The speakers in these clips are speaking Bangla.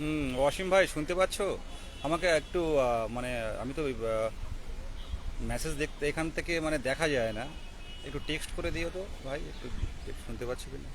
হুম, অসীম ভাই, শুনতে পাচ্ছ? আমাকে একটু মানে আমি তো মেসেজ দেখতে এখান থেকে মানে দেখা যায় না। একটু টেক্সট করে দিও তো, ভাই একটু শুনতে পাচ্ছি কিনা?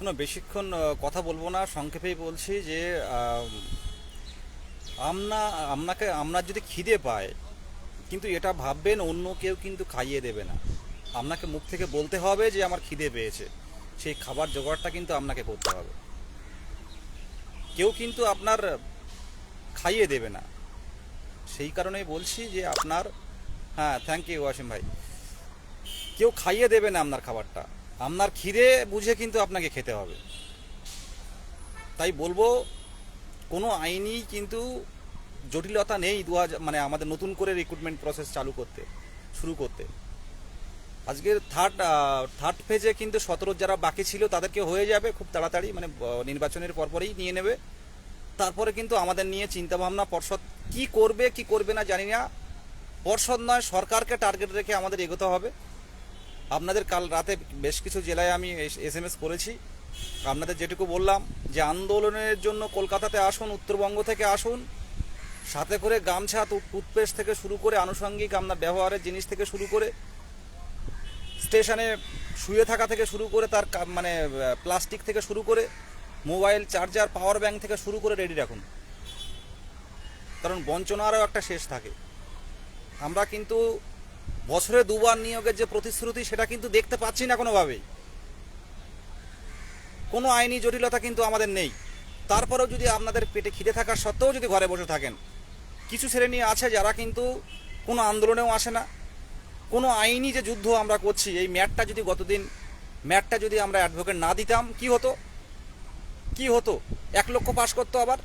কোনো বেশিক্ষণ কথা বলব না, সংক্ষেপেই বলছি যে আমনা আপনাকে আপনার যদি খিদে পায়, কিন্তু এটা ভাববেন অন্য কেউ কিন্তু খাইয়ে দেবে না। আপনাকে মুখ থেকে বলতে হবে যে, আমার খিদে পেয়েছে। সেই খাবার জোগাড়টা কিন্তু আপনাকে করতে হবে। কেউ কিন্তু আপনার খাইয়ে দেবে না। সেই কারণেই বলছি যে, আপনার হ্যাঁ থ্যাংক ইউ ওয়াসিম ভাই। কেউ খাইয়ে দেবে না আপনার খাবারটা। আপনার খিদে বুঝে কিন্তু আপনাকে খেতে হবে। তাই বলব, কোনো আইনি কিন্তু জটিলতা নেই দু হাজার মানে আমাদের নতুন করে রিক্রুটমেন্ট প্রসেস চালু করতে, শুরু করতে। আজকের থার্ড থার্ড ফেজে কিন্তু সতেরো যারা বাকি ছিল তাদেরকে হয়ে যাবে খুব তাড়াতাড়ি মানে নির্বাচনের পরপরই নিয়ে নেবে। তারপরে কিন্তু আমাদের নিয়ে চিন্তাভাবনা পর্ষদ কি করবে কি করবে না জানি না। পর্ষদ নয়, সরকারকে টার্গেট রেখে আমাদের এগোতে হবে। আপনাদের কাল রাতে বেশ কিছু জেলায় আমি এস এম এস করেছি। আপনাদের যেটুকু বললাম যে আন্দোলনের জন্য কলকাতাতে আসুন, উত্তরবঙ্গ থেকে আসুন, সাথে করে গামছা টুথপেস্ট থেকে শুরু করে আনুষঙ্গিক আপনার ব্যবহারের জিনিস থেকে শুরু করে স্টেশনে শুয়ে থাকা থেকে শুরু করে তার মানে প্লাস্টিক থেকে শুরু করে মোবাইল চার্জার পাওয়ার ব্যাংক থেকে শুরু করে রেডি রাখুন। কারণ বঞ্চনারও একটা শেষ থাকে। আমরা কিন্তু বছরে দুবার নিয়োগের যে প্রতিশ্রুতি, সেটা কিন্তু দেখতে পাচ্ছি না কোনোভাবেই। কোনো আইনি জটিলতা কিন্তু আমাদের নেই। তারপরেও যদি আপনাদের পেটে খিদে থাকার সত্ত্বেও যদি ঘরে বসে থাকেন, কিছু শ্রেণি আছে যারা কিন্তু কোনো আন্দোলনেও আসে না। কোনো আইনি যে যুদ্ধ আমরা করছি, এই ম্যাটটা যদি গতদিন, ম্যাটটা যদি আমরা অ্যাডভোকেট না দিতাম, কি হতো? কি হতো? এক লক্ষ পাশ করতো আবার?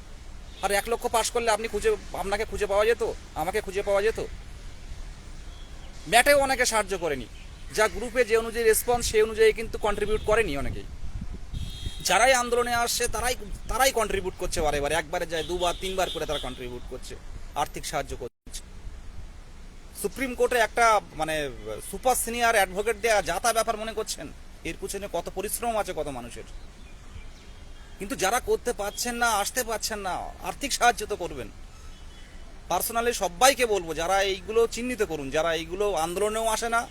আর এক লক্ষ পাশ করলে আপনি খুঁজে, আপনাকে খুঁজে পাওয়া যেত? আমাকে খুঁজে পাওয়া যেত? ম্যাটেও অনেকে সাহায্য করেনি। যা গ্রুপে যে অনুযায়ী রেসপন্স সেই অনুযায়ী কিন্তু কন্ট্রিবিউট করেনি অনেকেই। যারাই আন্দোলনে আসছে, তারাই তারাই কন্ট্রিবিউট করছে বারে বারে। একবারে যায় দুবার, তিনবার করে তারা কন্ট্রিবিউট করছে, আর্থিক সাহায্য করছে। সুপ্রিম কোর্টে একটা মানে সুপার সিনিয়র অ্যাডভোকেট দেয়া যাতা ব্যাপার মনে করছেন, এর পিছনে কত পরিশ্রম আছে কত মানুষের। কিন্তু যারা করতে পারছেন না, আসতে পারছেন না, আর্থিক সাহায্য তো করবেন। পার্সোনালি সবাইকে বলব, যারা এইগুলো চিহ্নিত করুন, যারা এইগুলো আন্দোলনেও আসে না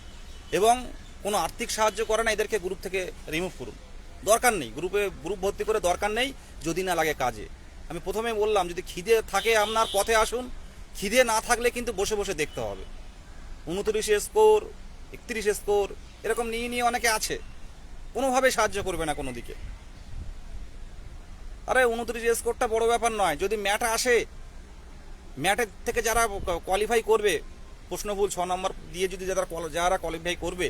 এবং কোনো আর্থিক সাহায্য করে না, এদেরকে গ্রুপ থেকে রিমুভ করুন। দরকার নেই গ্রুপে গ্রুপ ভর্তি করে দরকার নেই, যদি না লাগে কাজে। আমি প্রথমে বললাম, যদি খিদে থাকে আপনার, পথে আসুন। খিদে না থাকলে কিন্তু বসে বসে দেখতে হবে। উনত্রিশে স্কোর একত্রিশে স্কোর এরকম নিয়ে নিয়ে অনেকে আছে। কোনোভাবে সাহায্য করবে না কোনো দিকে। আরে, উনত্রিশ স্কোরটা বড় ব্যাপার নয়। যদি ম্যাট আসে ম্যাটের থেকে যারা কোয়ালিফাই করবে, প্রশ্নভুল ছ নম্বর দিয়ে যদি যারা যারা কোয়ালিফাই করবে,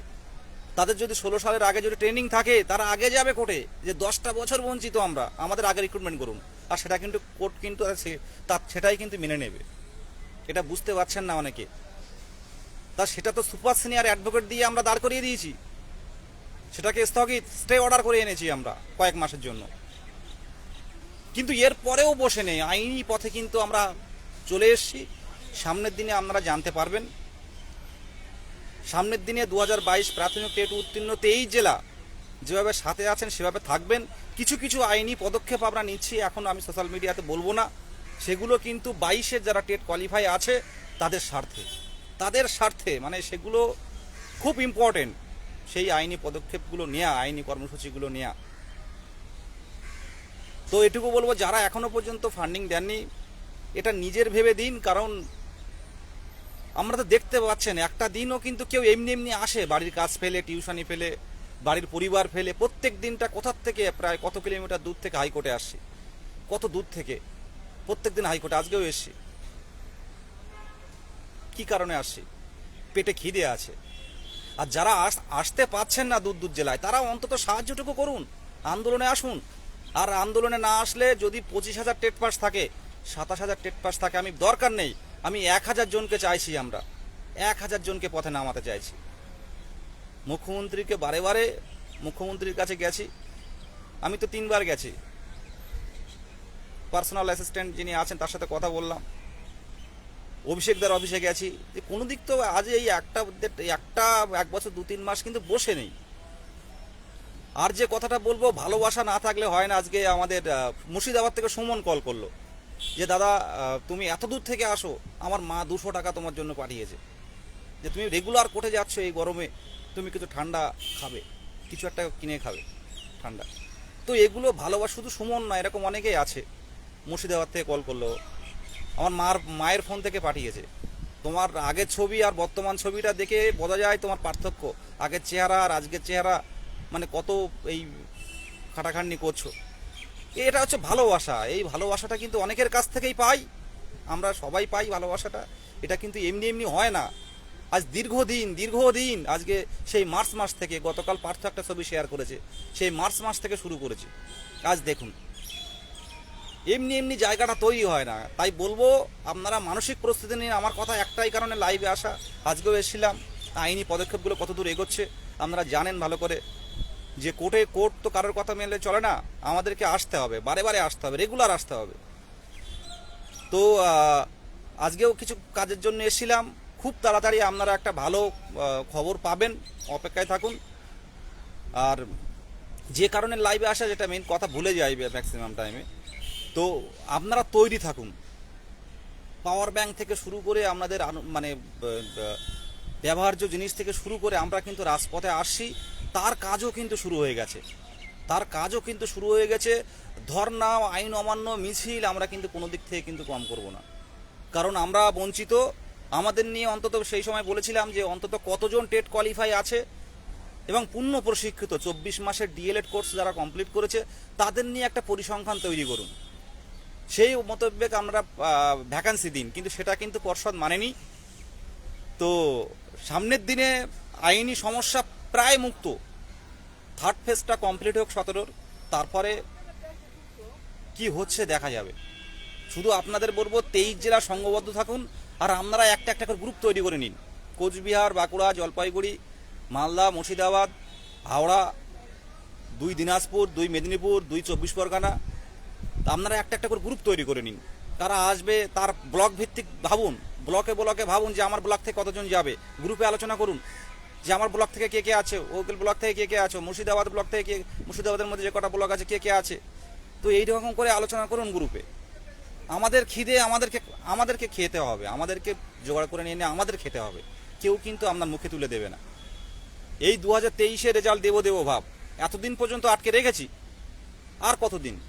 তাদের যদি ষোলো সালের আগে যদি ট্রেনিং থাকে, তারা আগে যাবে কোর্টে যে দশটা বছর বঞ্চিত আমরা, আমাদের আগে রিক্রুটমেন্ট করুন। আর সেটা কিন্তু কোর্ট কিন্তু তার সেটাই কিন্তু মেনে নেবে। এটা বুঝতে পারছেন না অনেকে। তা সেটা তো সুপার সিনিয়র অ্যাডভোকেট দিয়ে আমরা দাঁড় করিয়ে দিয়েছি। সেটাকে স্থগিত স্টে অর্ডার করে এনেছি আমরা কয়েক মাসের জন্য। কিন্তু এর পরেও বসে নেই। আইনি পথে কিন্তু আমরা চলে এসেছি। সামনের দিনে আপনারা জানতে পারবেন। সামনের দিনে দু হাজার বাইশ প্রাথমিক টেট উত্তীর্ণ তেইশ জেলা যেভাবে সাথে আছেন, সেভাবে থাকবেন। কিছু কিছু আইনি পদক্ষেপ আমরা নিচ্ছি। এখন আমি সোশ্যাল মিডিয়াতে বলব না। সেগুলো কিন্তু বাইশের যারা টেট কোয়ালিফাই আছে, তাদের স্বার্থে। তাদের স্বার্থে মানে সেগুলো খুব ইম্পর্টেন্ট সেই আইনি পদক্ষেপগুলো নেওয়া আইনি কর্মসূচিগুলো নেওয়া তো এটুকু বলব, যারা এখনও পর্যন্ত ফান্ডিং দেননি এটা নিজের ভেবে দিন, কারণ আমরা তো দেখতে পাচ্ছেন, একটা দিনও কিন্তু কেউ এমনি এমনি আসে, বাড়ির কাজ ফেলে, টিউশনি ফেলে, বাড়ির পরিবার ফেলে, প্রত্যেক দিনটা কোথার থেকে প্রায় কত কিলোমিটার দূর থেকে হাইকোর্টে আসছি? কত দূর থেকে? প্রত্যেক দিন হাইকোর্টে, আজকেও এসছি। কি কারণে আসছি? পেটে খিদে আছে। আর যারা আস- আসতে পাচ্ছেন না দূর দূর জেলায়, তারা অন্তত সাহায্যটুকু করুন, আন্দোলনে আসুন। আর আন্দোলনে না আসলে যদি পঁচিশ হাজার টেট পাস থাকে সাতাশ হাজার টেট পাস থাকে, আমি দরকার নেই। আমি এক হাজার জনকে চাইছি আমরা। এক হাজার জনকে পথে নামাতে চাইছি। মুখ্যমন্ত্রীকে বারে বারে মুখ্যমন্ত্রীর কাছে গেছি। আমি তো তিনবার গেছি। পার্সোনাল অ্যাসিস্ট্যান্ট যিনি আছেন, তার সাথে কথা বললাম। অভিষেকদার অফিসে গেছি। যে কোনো দিক তো আজ এই একটা একটা, এক বছর দু তিন মাস কিন্তু বসে নেই। আর যে কথাটা বলব, ভালোবাসা না থাকলে হয় না। আজকে আমাদের মুর্শিদাবাদ থেকে সুমন কল করল। যে দাদা তুমি এত দূর থেকে আসো, আমার মা দুশো টাকা তোমার জন্য পাঠিয়েছে। যে তুমি রেগুলার কোর্টে যাচ্ছ এই গরমে, তুমি কিছু ঠান্ডা খাবে, কিছু একটা কিনে খাবে, ঠান্ডা। তো এগুলো ভালোবাসা শুধু সুমন না, এরকম অনেকেই আছে। মুর্শিদাবাদ থেকে কল করল। আমার মার, মায়ের ফোন থেকে পাঠিয়েছে। তোমার আগের ছবি আর বর্তমান ছবিটা দেখে বোঝা যায় তোমার পার্থক্য। আগের চেহারা আর আজকের চেহারা মানে কত এই খাটাখাটনি করছ। এটা হচ্ছে ভালোবাসা। এই ভালোবাসাটা কিন্তু অনেকের কাছ থেকেই পাই। আমরা সবাই পাই ভালোবাসাটা। এটা কিন্তু এমনি এমনি হয় না। আজ দীর্ঘদিন দীর্ঘদিন আজকে সেই মার্চ মাস থেকে গতকাল পার্থ একটা ছবি শেয়ার করেছে। সেই মার্চ মাস থেকে শুরু করেছে। আজ দেখুন। এমনি এমনি জায়গাটা তৈরি হয় না। তাই বলব, আপনারা মানসিক প্রস্তুতি নিয়ে আমার কথা একটাই কারণে লাইভে আসা। আজকেও এসেছিলাম। আইনি পদক্ষেপগুলো কত দূর এগোচ্ছে, আপনারা জানেন ভালো করে। যে কোর্টে কোর্ট তো কারোর কথা মেলে চলে না, আমাদেরকে আসতে হবে, বারে বারে আসতে হবে রেগুলার আসতে হবে। তো আজকেও কিছু কাজের জন্য এসেছিলাম, খুব তাড়াতাড়ি আপনারা একটা ভালো খবর পাবেন, অপেক্ষায় থাকুন। আর যে কারণে লাইভে আসা যেটা মেন কথা ভুলে যাইবে ম্যাক্সিমাম টাইমে তো, আপনারা তৈরি থাকুন। পাওয়ার ব্যাংক থেকে শুরু করে আপনাদের মানে ব্যবহার্য জিনিস থেকে শুরু করে আমরা কিন্তু রাজপথে আসছি, তার কাজও কিন্তু শুরু হয়ে গেছে। তার কাজও কিন্তু শুরু হয়ে গেছে, ধর্না, আইন অমান্য, মিছিল আমরা কিন্তু কোনো দিক থেকে কিন্তু কম করব না। কারণ আমরা বঞ্চিত, আমাদের নিয়ে অন্তত সেই সময় বলেছিলাম যে অন্তত কতজন টেট কোয়ালিফাই আছে এবং পূর্ণ প্রশিক্ষিত চব্বিশ মাসের ডিএলএড কোর্স যারা কমপ্লিট করেছে, তাদের নিয়ে একটা পরিসংখ্যান তৈরি করুন। সেই মোতাবেক আমরা ভ্যাকান্সি দিন, কিন্তু সেটা কিন্তু পর্ষদ মানেনি। তো সামনের দিনে আইনি সমস্যা প্রায় মুক্ত। থার্ড ফেজটা কমপ্লিট হোক সতেরোর, তারপরে কি হচ্ছে দেখা যাবে। শুধু আপনাদের বলব, তেইশ জেলা সংঘবদ্ধ থাকুন, আর আপনারা একটা একটা করে গ্রুপ তৈরি করে নিন। কোচবিহার, বাঁকুড়া, জলপাইগুড়ি, মালদা, মুর্শিদাবাদ, হাওড়া, দুই দিনাজপুর, দুই মেদিনীপুর, দুই চব্বিশ পরগনা। আপনারা একটা একটা করে গ্রুপ তৈরি করে নিন। তারা আসবে তার ব্লক ভিত্তিক ভাবুন। ব্লকে ব্লকে ভাবুন যে আমার ব্লক থেকে কতজন যাবে। গ্রুপে আলোচনা করুন। যে আমার ব্লক থেকে কে কে আছে ওকেল ব্লক থেকে কে কে আছে, মুর্শিদাবাদ ব্লক থেকে কে মুর্শিদাবাদের মধ্যে যে কটা ব্লক আছে, কে কে আছে? তো এইরকম করে আলোচনা করুন গ্রুপে। আমাদের খিদে আমাদেরকে আমাদেরকে খেতে হবে। আমাদেরকে জোগাড় করে নিয়ে আমাদের খেতে হবে। কেউ কিন্তু আপনার মুখে তুলে দেবে না। এই দু হাজার তেইশে রেজাল্ট দেবো দেবো ভাব। এতদিন পর্যন্ত আটকে রেখেছি। আর কতদিন?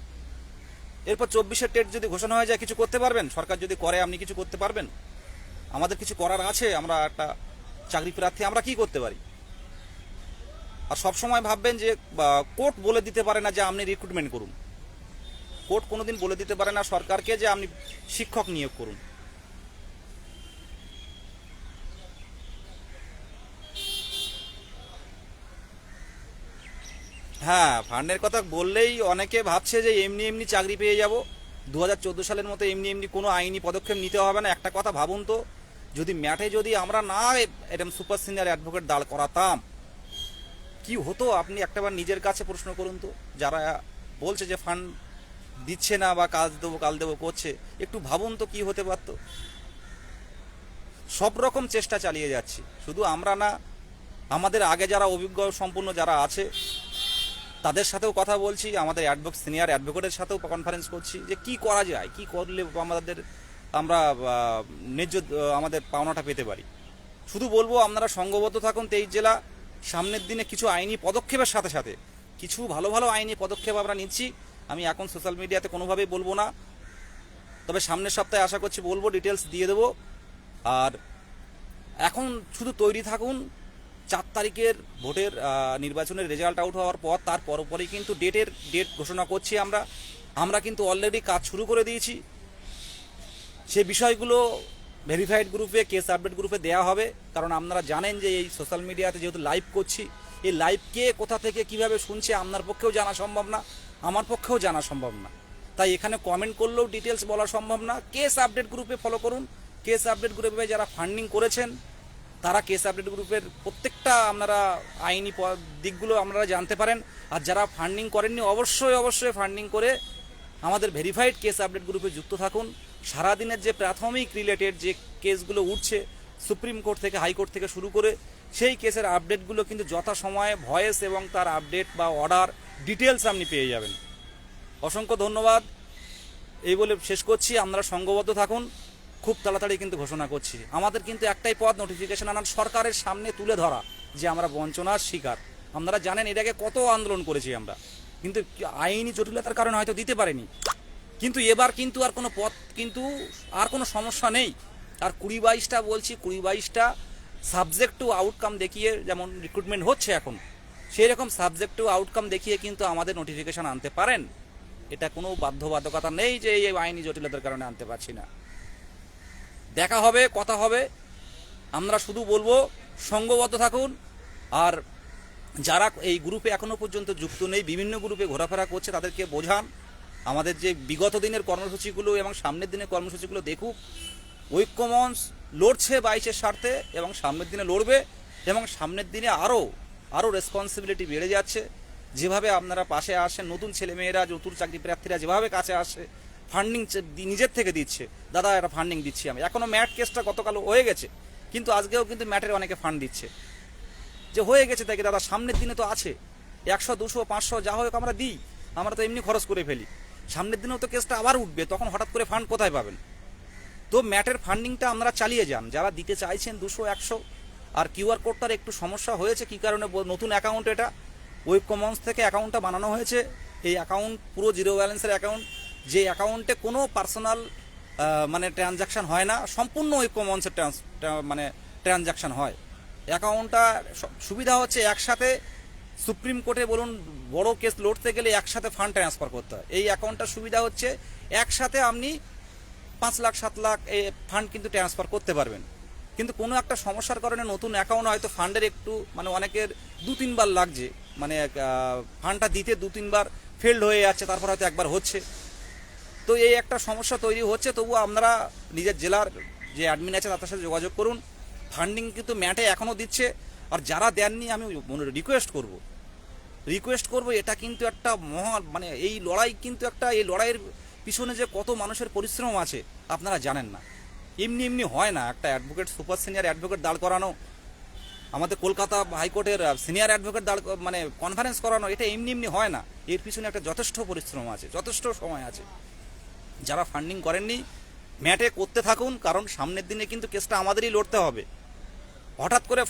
এরপর চব্বিশের টেট যদি ঘোষণা হয়ে যায়, কিছু করতে পারবেন? সরকার যদি করে, আপনি কিছু করতে পারবেন? আমাদের কিছু করার আছে, আমরা একটা চাকরি প্রার্থী, আমরা কি করতে পারি? আর সব সময় ভাববেন যে কোর্ট বলে দিতে পারে না যে আপনি রিক্রুটমেন্ট করুন। কোর্ট কোনোদিন বলে দিতে পারে না সরকারকে যে আপনি শিক্ষক নিয়োগ করুন। হ্যাঁ ফান্ডের কথা বললেই অনেকে ভাবছে যে এমনি এমনি চাকরি পেয়ে যাব। দু হাজার চোদ্দ সালের মতো এমনি এমনি কোনো আইনি পদক্ষেপ নিতে হবে না। একটা কথা ভাবুন তো যদি ম্যাটে যদি আমরা না এরকম সুপার সিনিয়র অ্যাডভোকেট দাঁড় করাতাম, কি হতো? আপনি একটাবার নিজের কাছে প্রশ্ন করুন তো। যারা বলছে যে ফান্ড দিচ্ছে না বা কাজ দেবো, কাল দেবো, করছে, একটু ভাবুন তো কি হতে পারতো। সব রকম চেষ্টা চালিয়ে যাচ্ছি। শুধু আমরা না, আমাদের আগে যারা অভিজ্ঞ সম্পূর্ণ যারা আছে, তাদের সাথেও কথা বলছি, আমাদের অ্যাডভোক, সিনিয়র অ্যাডভোকেটের সাথেও কনফারেন্স করছি যে কি করা যায়, কি করলে আমাদের আমরা ন্যায্য আমাদের পাওনাটা পেতে পারি। শুধু বলব, আপনারা সংঘবদ্ধ থাকুন তেইশ জেলা। সামনের দিনে কিছু আইনি পদক্ষেপের সাথে সাথে, কিছু ভালো ভালো আইনি পদক্ষেপ আমরা নিচ্ছি। আমি এখন সোশ্যাল মিডিয়াতে কোনোভাবেই বলব না। তবে সামনের সপ্তাহে আশা করছি বলব ডিটেলস দিয়ে দেবো। আর এখন শুধু তৈরি থাকুন। চার তারিখের ভোটের নির্বাচনের রেজাল্ট আউট হওয়ার পর, তার পরপরই কিন্তু ডেটের, ডেট ঘোষণা করছি আমরা। আমরা কিন্তু অলরেডি কাজ শুরু করে দিয়েছি। সে বিষয়গুলো ভেরিফাইড গ্রুপে কেস আপডেট গ্রুপে দেওয়া হবে। কারণ আপনারা জানেন যে এই সোশ্যাল মিডিয়াতে যেহেতু লাইভ করছি, এই লাইভ কে কোথা থেকে কীভাবে শুনছে আপনার পক্ষেও জানা সম্ভব না, আমার পক্ষেও জানা সম্ভব না। তাই এখানে কমেন্ট করলেও ডিটেলস বলা সম্ভব না। কেস আপডেট গ্রুপে ফলো করুন। কেস আপডেট গ্রুপে যারা ফান্ডিং করেছেন, তারা কেস আপডেট গ্রুপের প্রত্যেকটা আপনারা আইনি দিকগুলো আপনারা জানতে পারেন। আর যারা ফান্ডিং করেননি, অবশ্যই অবশ্যই ফান্ডিং করে আমাদের ভেরিফাইড কেস আপডেট গ্রুপে যুক্ত থাকুন। সারাদিনের যে প্রাথমিক রিলেটেড যে কেসগুলো উঠছে সুপ্রিম কোর্ট থেকে হাইকোর্ট থেকে শুরু করে, সেই কেসের আপডেটগুলো কিন্তু যথাসময়ে ভয়েস এবং তার আপডেট বা অর্ডার ডিটেলস আপনি পেয়ে যাবেন। অসংখ্য ধন্যবাদ। এই বলে শেষ করছি। আপনারা সঙ্গবদ্ধ থাকুন। খুব তাড়াতাড়ি কিন্তু ঘোষণা করছি। আমাদের কিন্তু একটাই পথ নোটিফিকেশন আনার সরকারের সামনে তুলে ধরা যে আমরা বঞ্চনার শিকার। আপনারা জানেন এটাকে কত আন্দোলন করেছি আমরা। কিন্তু আইনি জটিলতার কারণে হয়তো দিতে পারেনি। কিন্তু এবার কিন্তু আর কোনো পথ, কিন্তু আর কোনো সমস্যা নেই। আর কুড়ি বাইশটা বলছি, কুড়ি বাইশটা সাবজেক্ট টু আউটকাম দেখিয়ে যেমন রিক্রুটমেন্ট হচ্ছে এখন সেই রকম সাবজেক্ট টু আউটকাম দেখিয়ে কিন্তু আমাদের নোটিফিকেশান আনতে পারেন। এটা কোনো বাধ্যবাধকতা নেই যে এই আইনি জটিলতার কারণে আনতে পারছি না। দেখা হবে, কথা হবে। আমরা শুধু বলব, সঙ্গবদ্ধ থাকুন। আর যারা এই গ্রুপে এখনও পর্যন্ত যুক্ত নেই, বিভিন্ন গ্রুপে ঘোরাফেরা করছে, তাদেরকে বোঝান। আমাদের যে বিগত দিনের কর্মসূচিগুলো এবং সামনের দিনের কর্মসূচিগুলো দেখুক ঐক্যমঞ্চ লড়ছে বাইশের স্বার্থে এবং সামনের দিনে লড়বে এবং সামনের দিনে আরও আরও রেসপন্সিবিলিটি বেড়ে যাচ্ছে। যেভাবে আপনারা পাশে আসেন, নতুন ছেলেমেয়েরা নতুন চাকরি প্রার্থীরা যেভাবে কাছে আসে ফান্ডিং নিজের থেকে দিচ্ছে। দাদা, একটা ফান্ডিং দিচ্ছি আমি। এখনও ম্যাট কেসটা গতকাল হয়ে গেছে, কিন্তু আজকেও কিন্তু ম্যাটের অনেকে ফান্ড দিচ্ছে। যে হয়ে গেছে তাই দাদা, সামনের দিনে তো আছে। একশো, দুশো, পাঁচশো, যা হোক আমরা দিই, আমরা তো এমনি খরচ করে ফেলি। সামনের দিনেও তো কেসটা আবার উঠবে, তখন হঠাৎ করে ফান্ড কোথায় পাবেন? তো ম্যাটের ফান্ডিংটা আপনারা চালিয়ে যান। যারা দিতে চাইছেন দুশো, একশো, আর কিউআর কোডটার একটু সমস্যা হয়েছে, কী কারণে নতুন অ্যাকাউন্ট এটা? ওয়েবকমন্স থেকে অ্যাকাউন্টটা বানানো হয়েছে। এই অ্যাকাউন্ট পুরো জিরো ব্যালেন্সের অ্যাকাউন্ট যে অ্যাকাউন্টে কোনো পার্সোনাল মানে ট্রানজাকশন হয় না, সম্পূর্ণ ওয়েবকমন্সের ট্রান্স মানে ট্রানজাকশন হয়। অ্যাকাউন্টটা সুবিধা হচ্ছে একসাথে সুপ্রিম কোর্টে বলুন, বড় কেস লড়তে গেলে একসাথে ফান্ড ট্রান্সফার করতে হয়। এই অ্যাকাউন্টটার সুবিধা হচ্ছে, একসাথে আপনি পাঁচ লাখ, সাত লাখ এই ফান্ড কিন্তু ট্রান্সফার করতে পারবেন। কিন্তু কোনো একটা সমস্যার কারণে নতুন অ্যাকাউন্ট হয়তো ফান্ডের একটু মানে অনেকের দু, তিনবার লাগছে। মানে ফান্ডটা দিতে দু, তিনবার ফেল্ড হয়ে যাচ্ছে, তারপর হয়তো একবার হচ্ছে। তো এই একটা সমস্যা তৈরি হচ্ছে তবুও আপনারা নিজের জেলার যে অ্যাডমিন আছে, তাদের সাথে যোগাযোগ করুন। ফান্ডিং কিন্তু ম্যাটে এখনও দিচ্ছে। আর যারা দেননি, আমি মনে রিকোয়েস্ট করব। রিকোয়েস্ট করব, এটা কিন্তু একটা মহা মানে এই লড়াই কিন্তু একটা, এই লড়াইয়ের পিছনে যে কত মানুষের পরিশ্রম আছে, আপনারা জানেন না। এমনি এমনি হয় না, একটা অ্যাডভোকেট সুপার সিনিয়র অ্যাডভোকেট দাঁড় করানো, আমাদের কলকাতা হাইকোর্টের সিনিয়র অ্যাডভোকেট দাঁড় মানে কনফারেন্স করানো, এটা এমনি এমনি হয় না। এর পিছনে একটা যথেষ্ট পরিশ্রম আছে, যথেষ্ট সময় আছে। যারা ফান্ডিং করেননি, ম্যাটে করতে থাকুন, কারণ সামনের দিনে কিন্তু কেসটা আমাদেরই লড়তে হবে। হঠাৎ করে